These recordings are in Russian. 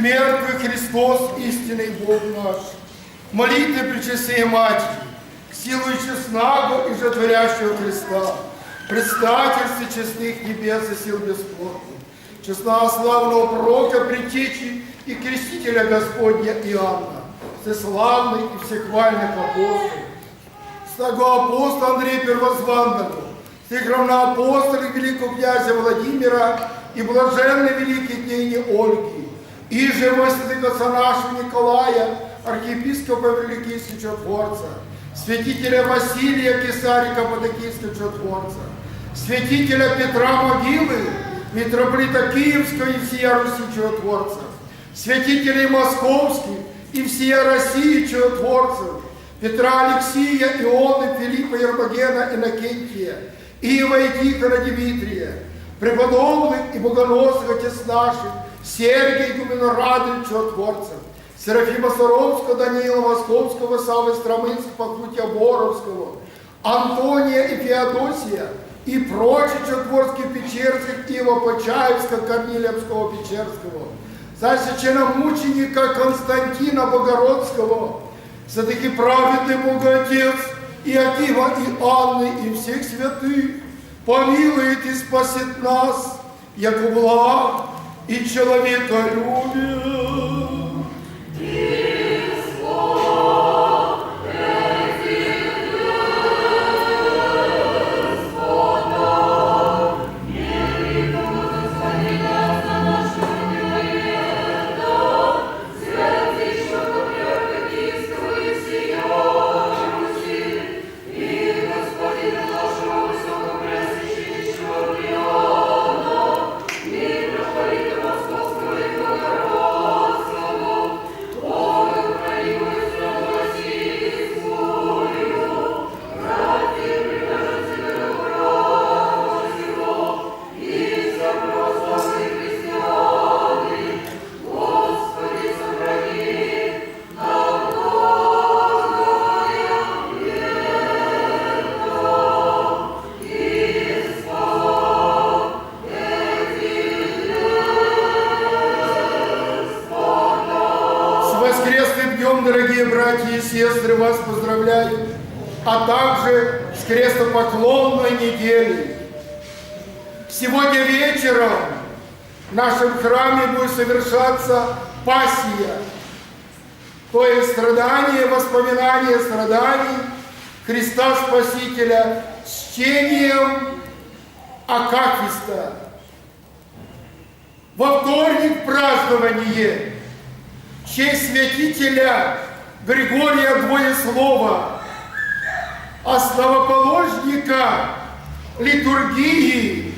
мертвых Христос, истинный Бог наш. Молитвы Пречестей Матери, силу честного и жотворящего Христа, предстательстве честных небес и сил бесплотных, честнославного пророка, предтечи и крестителя Господня Иоанна, всеславный и всехвальных апостолов, Святого апостола Андрея Первозванного, всех равноапостолов великого князя Владимира и блаженной великой княгини Ольги, и же святых отца нашего Николая, архиепископа Великийского чудотворца, святителя Василия Кесаря Каппадокийского чудотворца, святителя Петра Могилы, митрополита Киевского и всея Руси чудотворца, святителей Московских и всея России чудотворцев, Петра Алексия, Ионы, Филиппа, Ермогена, Иннокентия, Ива и Тихона Дмитрия, преподобных и богоносных отец наших, Сергия Игумена Радович, чудотворцев, Серафима Саровского, Даниила Московского, Савы Стромынского, Пахнутия Боровского, Антония и Феодосия и прочих чудотворских печерских, Ива Почаевского, Корнилевского, Печерского, за священномученика Константина Богородского, святых и праведный Боготец, и Акива, и Анны, и всех святых, помилует и спасет нас, як благ и человеколюбие. Также с крестопоклонной неделей. Сегодня вечером в нашем храме будет совершаться пассия, то есть страдание, воспоминание страданий Христа Спасителя с чтением Акафиста. Во вторник празднование в честь святителя Григория Двоеслова, основоположника литургии,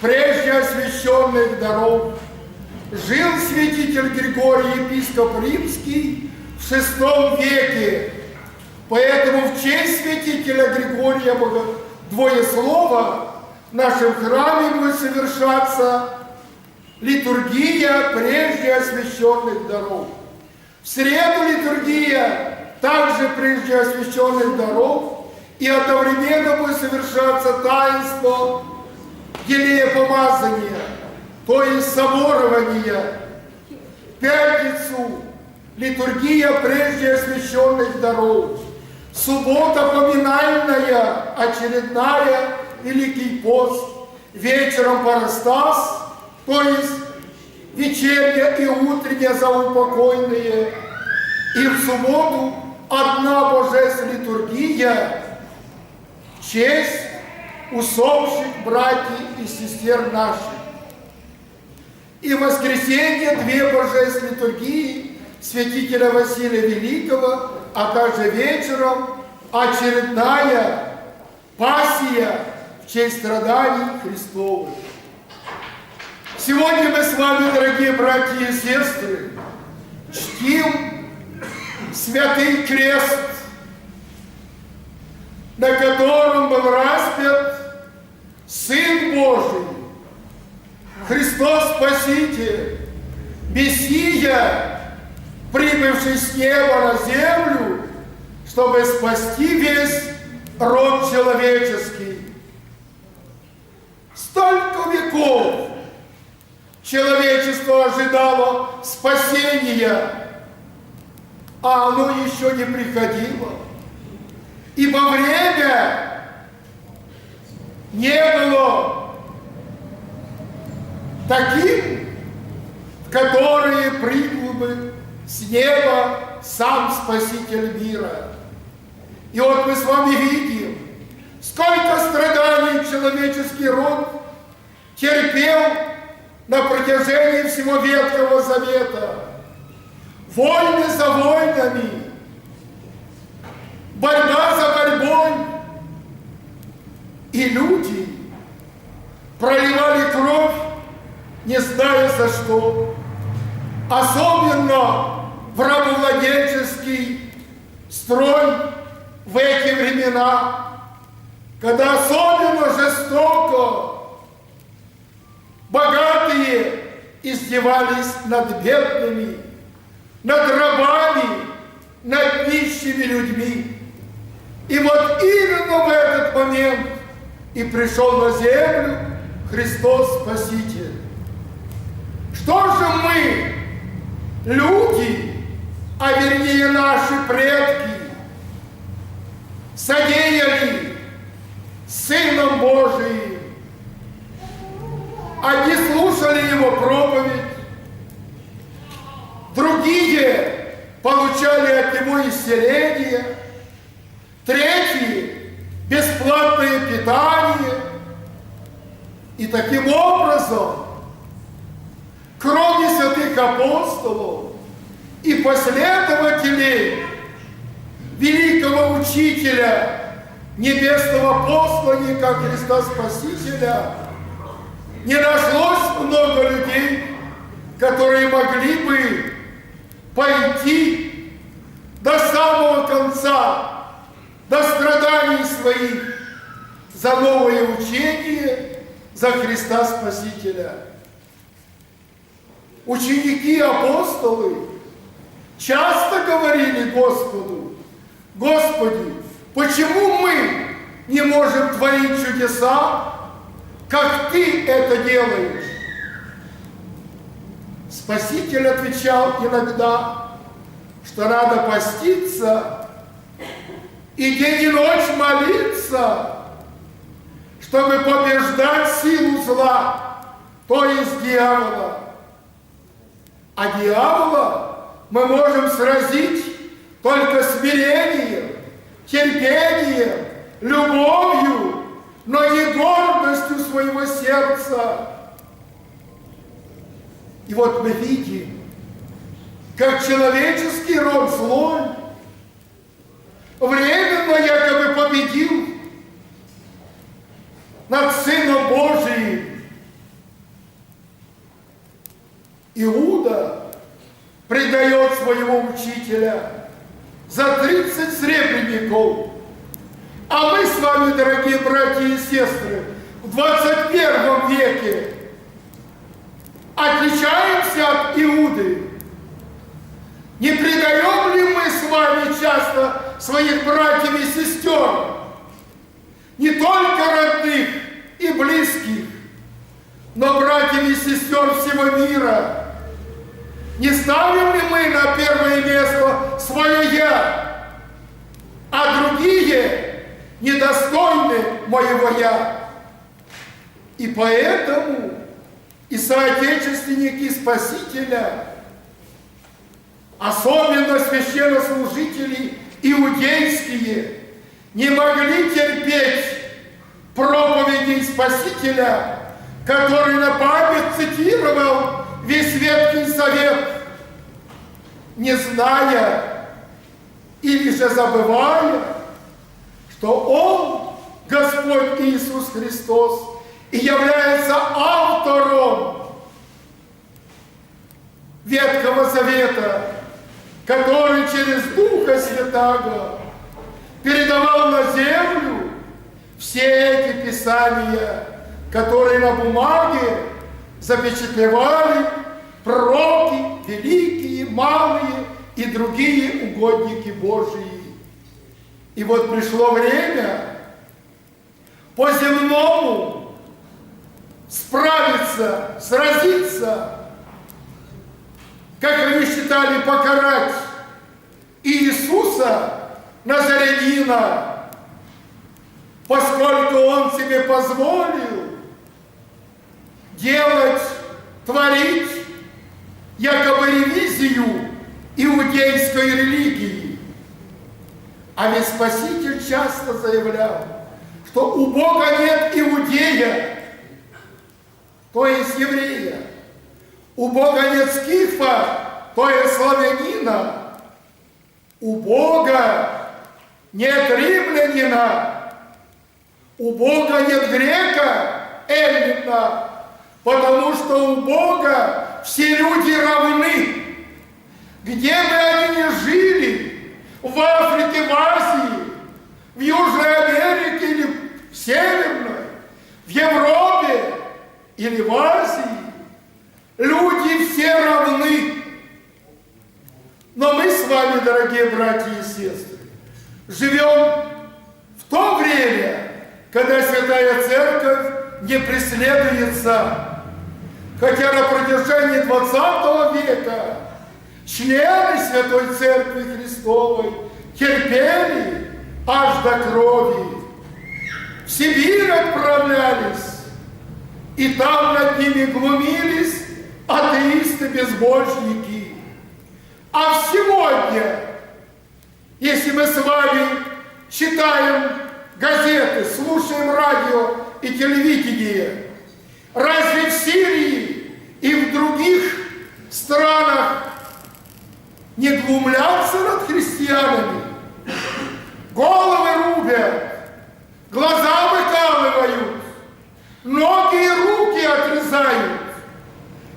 прежде освященных даров. Жил святитель Григорий, епископ римский, в VI веке. Поэтому в честь святителя Григория Бого- Двоеслова в нашем храме будет совершаться литургия прежде освященных даров. В среду литургия также прежде освященных даров, и одновременно будет совершаться таинство елея то есть соборования. Пятницу литургия прежде освященных даров. Суббота поминальная, очередная, Великий пост. Вечером Парастас, то есть вечерняя и утренняя заупокойные. И в субботу одна божественная литургия, честь усопших братьев и сестер наших. И в воскресенье две божественные литургии святителя Василия Великого, а также вечером очередная пассия в честь страданий Христовых. Сегодня мы с вами, дорогие братья и сестры, чтим святый крест, на котором был распят Сын Божий, Христос Спаситель, Мессия, прибывший с неба на землю, чтобы спасти весь род человеческий. Столько веков человечество ожидало спасения, а оно еще не приходило. Ибо время не было таким, в которое прибыл бы с неба сам Спаситель мира. И вот мы с вами видим, сколько страданий человеческий род терпел на протяжении всего Ветхого Завета. Войны за войнами, борьба за борьбой. И люди проливали кровь, не зная за что. Особенно в рабовладельческий строй в эти времена, когда особенно жестоко богатые издевались над бедными, над рабами, над нищими людьми. И вот именно в этот момент и пришел на землю Христос Спаситель. Что же мы, люди, а вернее наши предки, содеяли Сыном Божиим? Одни слушали Его проповедь, другие получали от Него исцеление, третьи – бесплатное питание. И таким образом, кроме святых апостолов и последователей великого учителя, небесного посланника Христа Спасителя, не нашлось много людей, которые могли бы пойти до самого конца, до страданий своих, за новое учение, за Христа Спасителя. Ученики апостолы часто говорили Господу, Господи, почему мы не можем творить чудеса, как Ты это делаешь? Спаситель отвечал иногда, что надо поститься и день и ночь молиться, чтобы побеждать силу зла, то есть дьявола. А дьявола мы можем сразить только смирением, терпением, любовью, но не гордостью своего сердца. И вот мы видим, как человеческий род злой временно якобы победил над Сыном Божиим. Иуда предает своего учителя за 30 сребреников. А мы с вами, дорогие братья и сестры, в 21 веке отличаемся от Иуды. Не предаем ли мы с вами часто своих братьев и сестер, не только родных и близких, но братьев и сестер всего мира? Не ставим ли мы на первое место свое «я», а другие недостойны моего «я»? И поэтому и соотечественники Спасителя, особенно священнослужители иудейские, не могли терпеть проповеди Спасителя, который на память цитировал весь Ветхий Завет, не зная или же забывая, что Он, Господь Иисус Христос, и является автором Ветхого Завета, который через Духа Святаго передавал на землю все эти писания, которые на бумаге запечатлевали пророки, великие, малые и другие угодники Божии. И вот пришло время по земному справиться сразиться, как они считали, покарать Иисуса Назарянина, поскольку он себе позволил делать, творить якобы ревизию иудейской религии. А ведь Спаситель часто заявлял, что у Бога нет иудея, то есть еврея. У Бога нет скифа, то есть славянина. У Бога нет римлянина. У Бога нет грека, эллина. Потому что у Бога все люди равны. Где бы они ни жили, в Африке, в Азии, в Южной Америке или в Северной, в Европе или в Азии, люди все равны. Но мы с вами, дорогие братья и сестры, живем в то время, когда Святая Церковь не преследуется. Хотя на протяжении 20 века члены Святой Церкви Христовой терпели аж до крови. В Сибирь отправлялись, и там над ними глумились атеисты-безбожники. А сегодня, если мы с вами читаем газеты, слушаем радио и телевидение, разве в Сирии и в других странах не глумлятся над христианами? Головы рубят, глаза выкалывают, ноги и руки отрезают.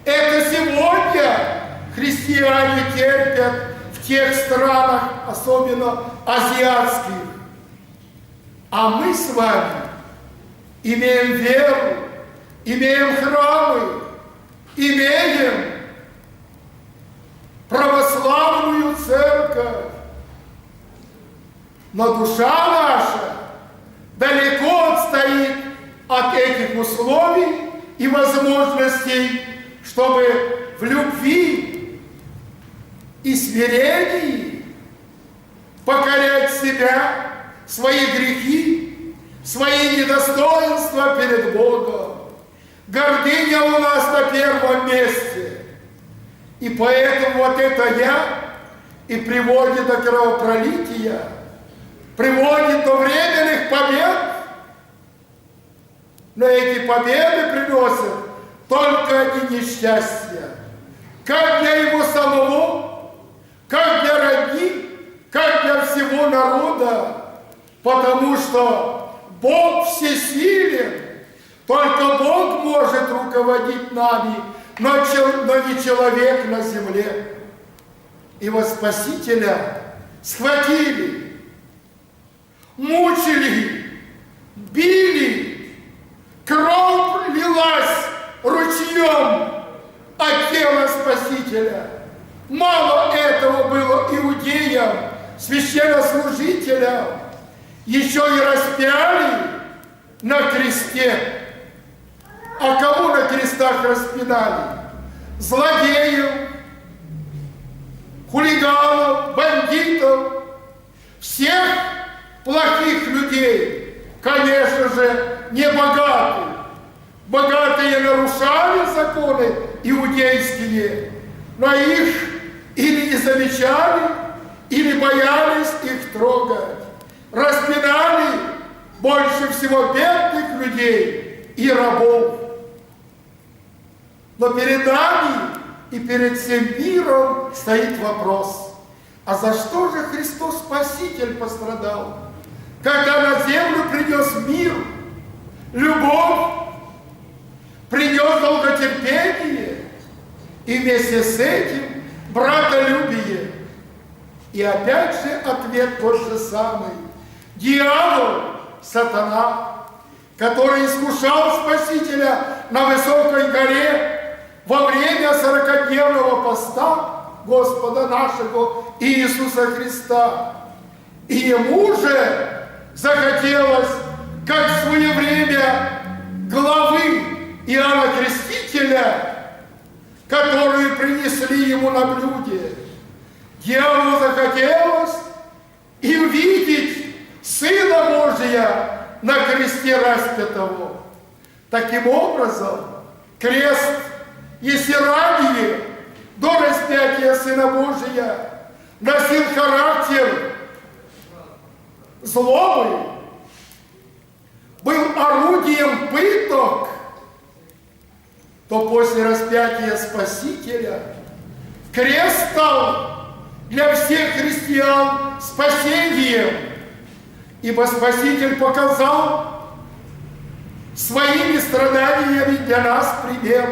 Это сегодня христиане терпят в тех странах, особенно азиатских. А мы с вами имеем веру, имеем храмы, имеем православную церковь. Но душа наша далеко отстоит от этих условий и возможностей, чтобы в любви и смирении покорять себя, свои грехи, свои недостоинства перед Богом. Гордыня у нас на первом месте. И поэтому вот это «я» и приводит до кровопролития, приводит до временных побед. Но эти победы приносят только одни несчастья. Как для его самого, как для родни, как для всего народа. Потому что Бог всесилен, только Бог может руководить нами, но, но не человек на земле. Его Спасителя схватили, мучили, били, кровь лилась ручьем от тела Спасителя. Мало этого было иудеям, священнослужителям, еще и распяли на кресте. А кого на крестах распинали? Злодеев, хулиганов, бандитов, всех плохих людей, конечно же, не богатых. Богатые нарушали законы иудейские, но их или не замечали, боялись их трогать. Распинали больше всего бедных людей и рабов. Но перед нами и перед всем миром стоит вопрос, а за что же Христос Спаситель пострадал? Когда на землю принес мир, любовь, принес долготерпение, и вместе с этим братолюбие. И опять же ответ тот же самый. Дьявол, сатана, который искушал Спасителя на высокой горе, во время сорокодневного поста Господа нашего Иисуса Христа. И ему же захотелось, как в свое время главы Иоанна Крестителя, которую принесли ему на блюде. Дьяволу захотелось и увидеть Сына Божия на кресте распятого. Таким образом, крест, если ранее, до распятия Сына Божия, носил характер злобы, был орудием пыток, то после распятия Спасителя крест стал для всех христиан спасением, ибо Спаситель показал своими страданиями для нас пример.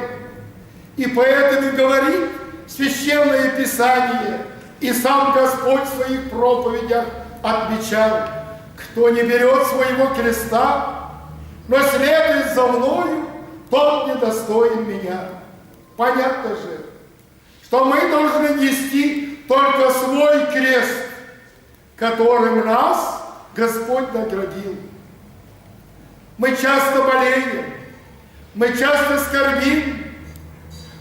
И поэтому говорит Священное Писание, и сам Господь в своих проповедях отмечал, кто не берет своего креста, но следует за мною, тот недостоин меня. Понятно же, что мы должны нести только свой крест, которым нас Господь наградил. Мы часто болеем, мы часто скорбим,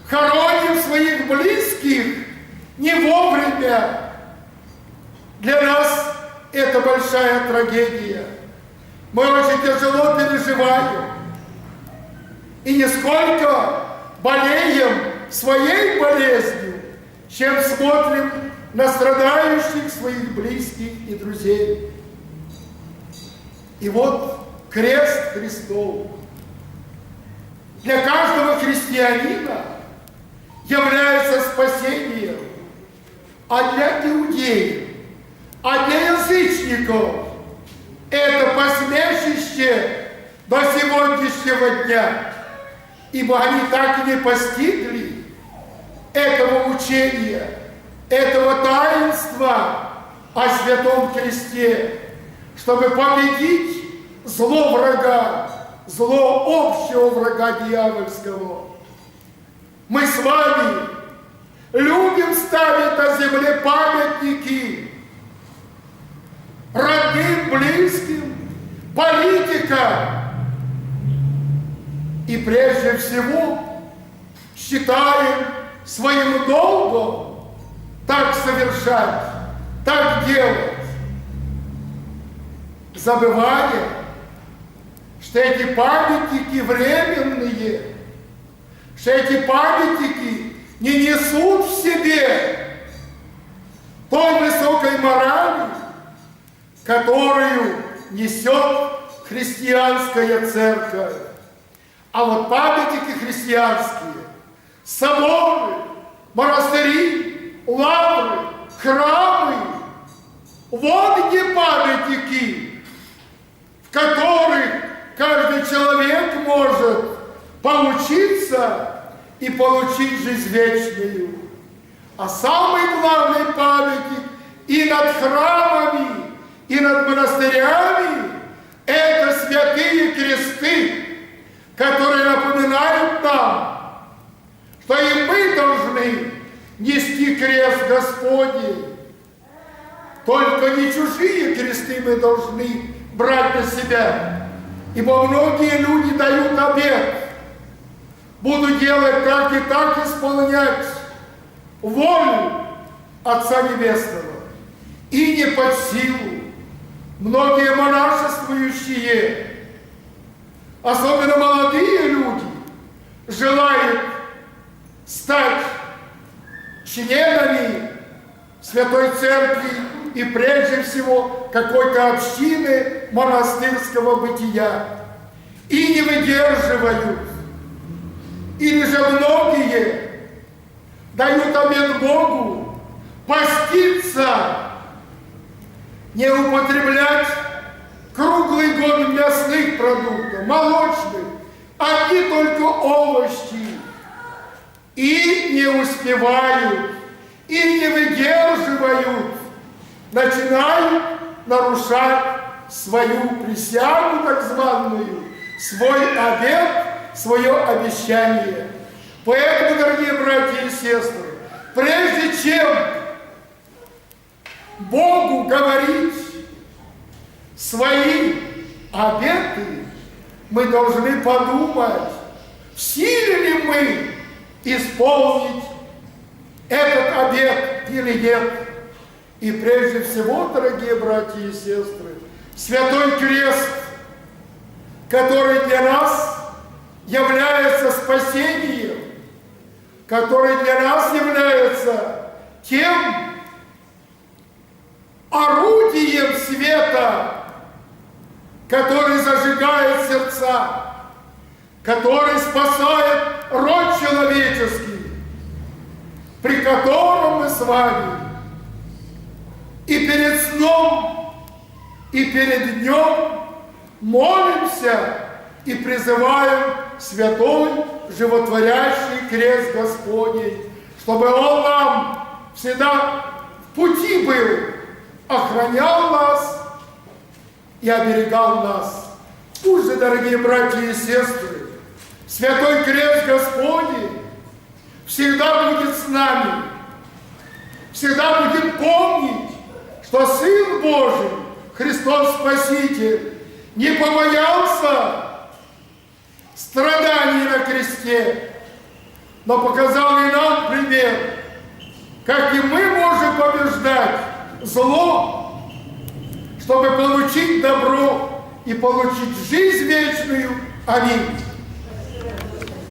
хороним своих близких не вовремя. Для нас это большая трагедия. Мы очень тяжело переживаем. И нисколько болеем своей болезнью, чем смотрим на страдающих своих близких и друзей. И вот крест Христов для каждого христианина является спасением, а для иудеев, а для язычников это посмешище до сегодняшнего дня, ибо они так и не постигли этого учения, этого таинства о Святом Кресте, чтобы победить зло врага, зло общего врага дьявольского. Мы с вами любим ставить на земле памятники родным, близким, политика. И прежде всего считаем своим долгом так совершать, так делать, забывая, что эти памятники временные, что эти памятники не несут в себе той высокой морали, которую несет христианская церковь. А вот памятники христианские, соборы, монастыри, лавры, храмы, вот где памятники, в которых каждый человек может поучиться и получить жизнь вечную. А самый главный памятник и над храмами, и над монастырями это святые кресты, которые напоминают нам, что и мы должны нести крест Господний. Только не чужие кресты мы должны брать на себя, ибо многие люди дают обет. Буду делать так и так исполнять волю Отца Небесного и не под силу Многие монашествующие, особенно молодые люди, желают стать членами Святой Церкви и прежде всего какой-то общины монастырского бытия и не выдерживают. Или же многие дают обет Богу поститься не употреблять круглый год мясных продуктов, молочных, одни только овощи. И не успевают, и не выдерживают, начинают нарушать свою присягу так званую, свой обет, свое обещание. Поэтому, дорогие братья и сестры, прежде чем Богу говорить свои обеты, мы должны подумать, в силе ли мы исполнить этот обет или нет. И прежде всего, дорогие братья и сестры, Святой Крест, который для нас является спасением, который для нас является тем орудием света, который зажигает сердца, который спасает род человеческий, при котором мы с вами и перед сном, и перед днем молимся и призываем святой животворящий крест Господний, чтобы Он нам всегда в пути был, охранял нас и оберегал нас. Пусть же, дорогие братья и сестры, Святой Крест Господний всегда будет с нами, всегда будем помнить, что Сын Божий, Христос Спаситель, не побоялся страданий на кресте, но показал и нам пример, как и мы можем побеждать зло, чтобы получить добро и получить жизнь вечную. Аминь.